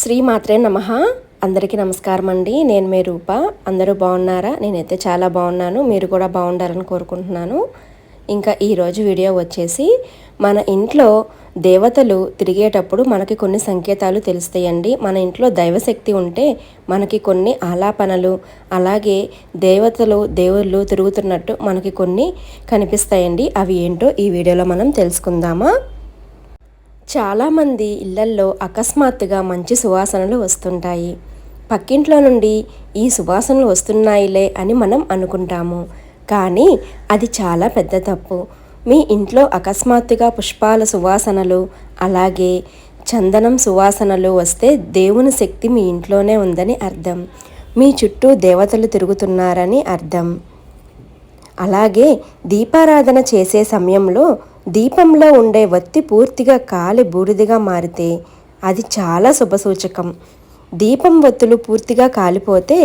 శ్రీ మాత్రే నమ. అందరికీ నమస్కారం అండి నేను మీ రూప. అందరూ బాగున్నారా? నేనైతే చాలా బాగున్నాను. మీరు కూడా బాగుండాలని కోరుకుంటున్నాను. ఇంకా ఈరోజు వీడియో వచ్చేసి మన ఇంట్లో దేవతలు తిరిగేటప్పుడు మనకి కొన్ని సంకేతాలు తెలుస్తాయండి. మన ఇంట్లో దైవశక్తి ఉంటే మనకి కొన్ని ఆలాపనలు అలాగే దేవతలు దేవుళ్ళు తిరుగుతున్నట్టు మనకి కొన్ని కనిపిస్తాయండి. అవి ఏంటో ఈ వీడియోలో మనం తెలుసుకుందామా? చాలామంది ఇళ్ళల్లో అకస్మాత్తుగా మంచి సువాసనలు వస్తుంటాయి. పక్కింట్లో నుండి ఈ సువాసనలు వస్తున్నాయిలే అని మనం అనుకుంటాము. కానీ అది చాలా పెద్ద తప్పు. మీ ఇంట్లో అకస్మాత్తుగా పుష్పాల సువాసనలు అలాగే చందనం సువాసనలు వస్తే దేవుని శక్తి మీ ఇంట్లోనే ఉందని అర్థం. మీ చుట్టూ దేవతలు తిరుగుతున్నారని అర్థం. అలాగే దీపారాధన చేసే సమయంలో దీపంలో ఉండే వత్తి పూర్తిగా కాలి బూడిదిగా మారితే అది చాలా శుభసూచకం. దీపం వత్తులు పూర్తిగా కాలిపోతే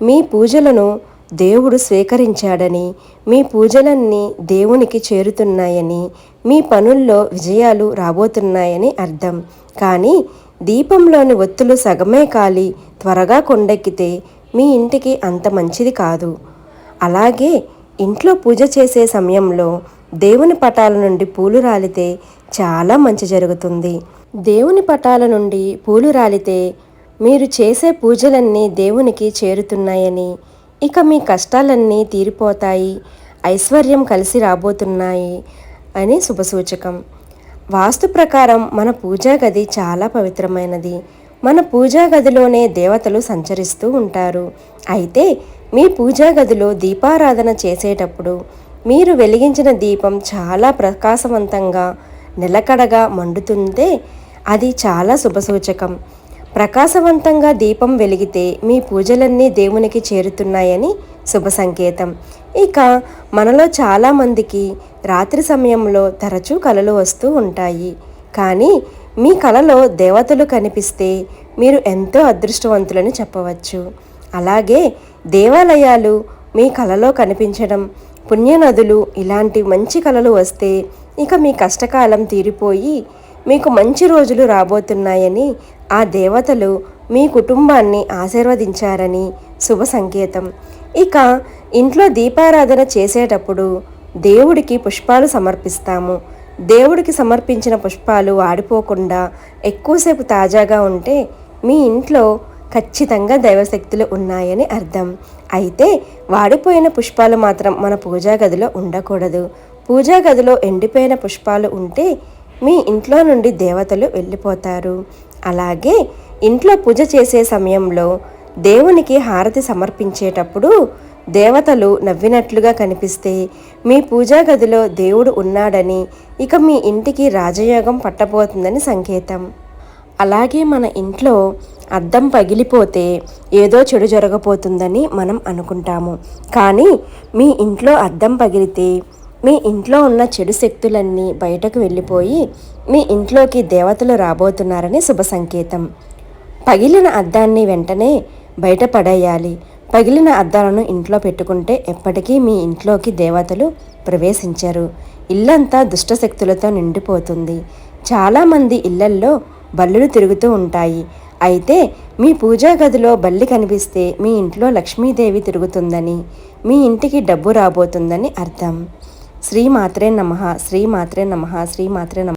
మీ పూజలను దేవుడు స్వీకరించాడని మీ పూజలన్నీ దేవునికి చేరుతున్నాయని మీ పనుల్లో విజయాలు రాబోతున్నాయని అర్థం. కానీ దీపంలోని ఒత్తులు సగమే కాలి త్వరగా కొండెక్కితే మీ ఇంటికి అంత మంచిది కాదు. అలాగే ఇంట్లో పూజ చేసే సమయంలో దేవుని పటాల నుండి పూలు రాలితే చాలా మంచి జరుగుతుంది. దేవుని పటాల నుండి పూలు రాలితే మీరు చేసే పూజలన్నీ దేవునికి చేరుతున్నాయని ఇక మీ కష్టాలన్నీ తీరిపోతాయి ఐశ్వర్యం కలిసి రాబోతున్నాయి అని శుభసూచకం. వాస్తు ప్రకారం మన పూజా గది చాలా పవిత్రమైనది. మన పూజా గదిలోనే దేవతలు సంచరిస్తూ ఉంటారు. అయితే మీ పూజా గదిలో దీపారాధన చేసేటప్పుడు మీరు వెలిగించిన దీపం చాలా ప్రకాశవంతంగా నిలకడగా మండుతుంటే అది చాలా శుభసూచకం. ప్రకాశవంతంగా దీపం వెలిగితే మీ పూజలన్నీ దేవునికి చేరుతున్నాయని శుభ సంకేతం. ఇక మనలో చాలామందికి రాత్రి సమయంలో తరచూ కలలు వస్తూ ఉంటాయి. కానీ మీ కలలో దేవతలు కనిపిస్తే మీరు ఎంతో అదృష్టవంతులని చెప్పవచ్చు. అలాగే దేవాలయాలు మీ కలలో కనిపించడం పుణ్యనదులు ఇలాంటి మంచి కళలు వస్తే ఇక మీ కష్టకాలం తీరిపోయి మీకు మంచి రోజులు రాబోతున్నాయని ఆ దేవతలు మీ కుటుంబాన్ని ఆశీర్వదించారని శుభ సంకేతం. ఇక ఇంట్లో దీపారాధన చేసేటప్పుడు దేవుడికి పుష్పాలు సమర్పిస్తాము. దేవుడికి సమర్పించిన పుష్పాలు వాడిపోకుండా ఎక్కువసేపు తాజాగా ఉంటే మీ ఇంట్లో ఖచ్చితంగా దైవశక్తులు ఉన్నాయని అర్థం. అయితే వాడిపోయిన పుష్పాలు మాత్రం మన పూజా గదిలో ఉండకూడదు. పూజా గదిలో ఎండిపోయిన పుష్పాలు ఉంటే మీ ఇంట్లో నుండి దేవతలు వెళ్ళిపోతారు. అలాగే ఇంట్లో పూజ చేసే సమయంలో దేవునికి హారతి సమర్పించేటప్పుడు దేవతలు నవ్వినట్లుగా కనిపిస్తే మీ పూజా గదిలో దేవుడు ఉన్నాడని ఇక మీ ఇంటికి రాజయోగం పట్టబోతుందని సంకేతం. అలాగే మన ఇంట్లో అద్దం పగిలిపోతే ఏదో చెడు జరగబోతుందని మనం అనుకుంటాము. కానీ మీ ఇంట్లో అద్దం పగిలితే మీ ఇంట్లో ఉన్న చెడు శక్తులన్నీ బయటకు వెళ్ళిపోయి మీ ఇంట్లోకి దేవతలు రాబోతున్నారని శుభ సంకేతం. పగిలిన అద్దాన్ని వెంటనే బయట పడేయాలి. పగిలిన అద్దాలను ఇంట్లో పెట్టుకుంటే ఎప్పటికీ మీ ఇంట్లోకి దేవతలు ప్రవేశించరు. ఇల్లంతా దుష్టశక్తులతో నిండిపోతుంది. చాలామంది ఇళ్ళల్లో బల్లులు తిరుగుతూ ఉంటాయి. అయితే మీ పూజా గదిలో బల్లి కనిపిస్తే మీ ఇంట్లో లక్ష్మీదేవి తిరుగుతుందని మీ ఇంటికి డబ్బు రాబోతుందని అర్థం. శ్రీ మాత్రే నమ శ్రీ మాత్రే నమ శ్రీ మాత్రే నమ.